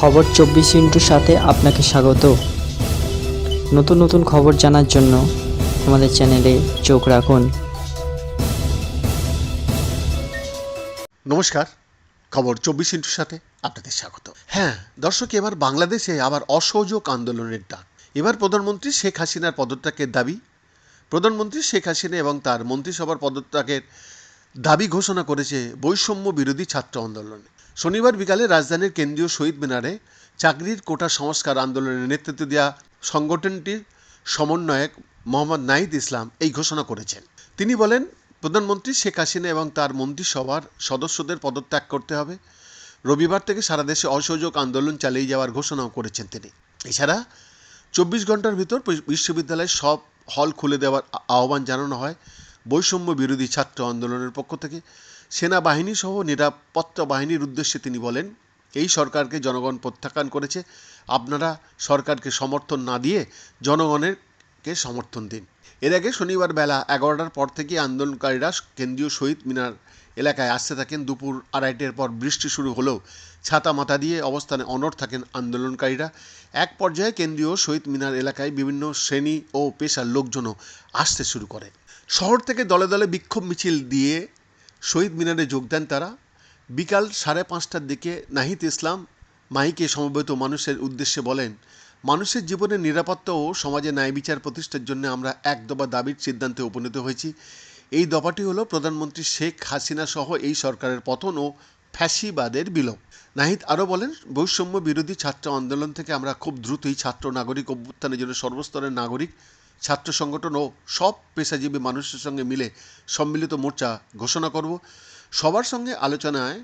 খবর চব্বিশ ইন্টুর সাথে আপনাকে স্বাগত। নতুন নতুন খবর জানার জন্য আমাদের চ্যানেলে চোখ রাখুন। নমস্কার, খবর চব্বিশ ইন্টুর সাথে আপনাদের স্বাগত। হ্যাঁ দর্শক, এবার বাংলাদেশে আবার অসহযোগ আন্দোলনের ডাক। এবার প্রধানমন্ত্রী শেখ হাসিনার পদত্যাগের দাবি। প্রধানমন্ত্রী শেখ হাসিনা এবং তার মন্ত্রিসভার পদত্যাগের দাবি ঘোষণা করেছে বৈষম্য বিরোধী ছাত্র আন্দোলন। শনিবার বিকালে রাজধানীর কেন্দ্রীয় শহীদ মিনারে চাকরির কোটা সংস্কার আন্দোলনের নেতৃত্ব দেওয়া সংগঠনটির সমন্বয়ক মোহাম্মদ নাহিদ ইসলাম এই ঘোষণা করেছেন। তিনি বলেন, প্রধানমন্ত্রী শেখ হাসিনা এবং তার মন্ত্রিসভার সদস্যদের পদত্যাগ করতে হবে। রবিবার থেকে সারা দেশে অসহযোগ আন্দোলন চালিয়ে যাওয়ার ঘোষণাও করেছেন তিনি। এছাড়া চব্বিশ ঘণ্টার ভিতর বিশ্ববিদ্যালয়ের সব হল খুলে দেওয়ার আহ্বান জানানো হয়। বৈষম্য বিরোধী ছাত্র আন্দোলনের পক্ষ থেকে সেনাবাহিনী সহ নিরাপত্তা বাহিনীর উদ্দেশ্যে তিনি বলেন, এই সরকারকে জনগণ প্রত্যাখ্যান করেছে। আপনারা সরকারকে সমর্থন না দিয়ে জনগণেরকে সমর্থন দিন। এর আগে শনিবার বেলা এগারোটার পর থেকে আন্দোলনকারীরা কেন্দ্রীয় শহীদ মিনার এলাকায় আসতে থাকেন। দুপুর আড়াইটের পর বৃষ্টি শুরু হলেও ছাতা মাথা দিয়ে অবস্থানে অনড় থাকেন আন্দোলনকারীরা। এক পর্যায়ে কেন্দ্রীয় শহীদ মিনার এলাকায় বিভিন্ন শ্রেণি ও পেশার লোকজনও আসতে শুরু করে। শহর থেকে দলে দলে বিক্ষোভ মিছিল দিয়ে শহীদ মিনারে যোগ দেন তারা। বিকাল সাড়ে পাঁচটার দিকে নাহিদ ইসলাম মাইকে সমবেত মানুষের উদ্দেশ্যে বলেন, মানুষের জীবনের নিরাপত্তা ও সমাজে ন্যায় বিচার প্রতিষ্ঠার জন্য আমরা এক দফা দাবির সিদ্ধান্তে উপনীত হয়েছি। এই দফাটি হলো প্রধানমন্ত্রী শেখ হাসিনা সহ এই সরকারের পতন ও ফ্যাসিবাদের বিলোপ। নাহিদ আরও বলেন, বৈষম্য বিরোধী ছাত্র আন্দোলন থেকে আমরা খুব দ্রুতই ছাত্র নাগরিক অভ্যুত্থানের জন্য সর্বস্তরের নাগরিক ছাত্র সংগঠন ও সব পেশাজীবী মানুষের সঙ্গে মিলে সম্মিলিত মোর্চা ঘোষণা করব। সবার সঙ্গে আলোচনায়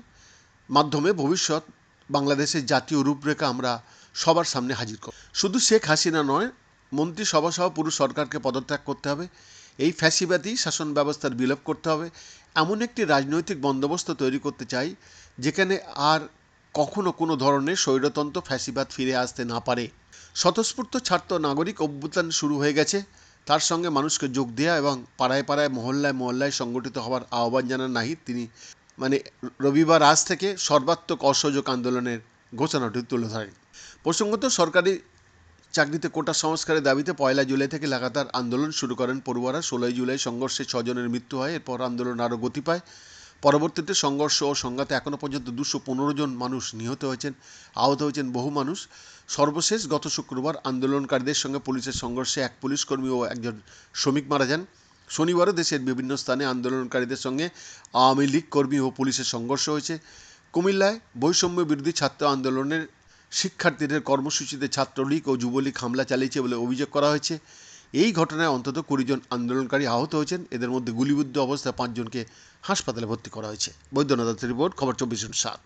মাধ্যমে ভবিষ্যৎ বাংলাদেশের জাতীয় রূপরেখা আমরা সবার সামনে হাজির করব। শুধু শেখ হাসিনা নয়, মন্ত্রিসভা সহ পুরো সরকারকে পদত্যাগ করতে হবে। এই ফ্যাসিবাদী শাসন ব্যবস্থার বিলোপ করতে হবে। এমন একটি রাজনৈতিক বন্দোবস্ত তৈরি করতে চাই, যেখানে আর কখনো কোনো ধরনের স্বৈরতন্ত্র ফ্যাসিবাদ ফিরে আসতে না পারে। স্বতঃস্ফূর্ত ছাত্র নাগরিক অভ্যুত্থান শুরু হয়ে গেছে। তার সঙ্গে মানুষকে যোগ দেওয়া এবং পাড়ায় পাড়ায়, মহল্লায় মহল্লায় সংগঠিত হওয়ার আহ্বান জানান নাহিদ। তিনি মানে রবিবার আজ থেকে সর্বাত্মক অসহযোগ আন্দোলনের ঘোষণাটি তুলে ধরেন। প্রসঙ্গত, সরকারি চাকরিতে কোটা সংস্কারের দাবিতে পয়লা জুলাই থেকে লাগাতার আন্দোলন শুরু করেন পড়ুয়ারা। ষোলোই জুলাই সংঘর্ষে ছজনের মৃত্যু হয়। এরপর আন্দোলন আরও গতি পায়। পরবর্তীতে সংঘর্ষ ও সংঘাতে এখনও পর্যন্ত দুশো পনেরো জন মানুষ নিহত হয়েছেন, আহত হয়েছেন বহু মানুষ। সর্বশেষ গত শুক্রবার আন্দোলনকারীদের সঙ্গে পুলিশের সংঘর্ষে এক পুলিশ কর্মী ও একজন শ্রমিক মারা যান। শনিবারও দেশের বিভিন্ন স্থানে আন্দোলনকারীদের সঙ্গে আওয়ামী লীগ কর্মী ও পুলিশের সংঘর্ষ হয়েছে। কুমিল্লায় বৈষম্য বিরোধী ছাত্র আন্দোলনের শিক্ষার্থীদের কর্মসূচিতে ছাত্রলীগ ও যুবলীগ হামলা চালিয়েছে বলে অভিযোগ করা হয়েছে। এই ঘটনায় অন্তত কুড়িজন আন্দোলনকারী আহত হয়েছেন। এদের মধ্যে গুলিবিদ্ধ অবস্থায় পাঁচজনকে হাসপাতালে ভর্তি করা হয়েছে। বৈদ্যনাথ রিপোর্ট, খবর চব্বিশ সাত।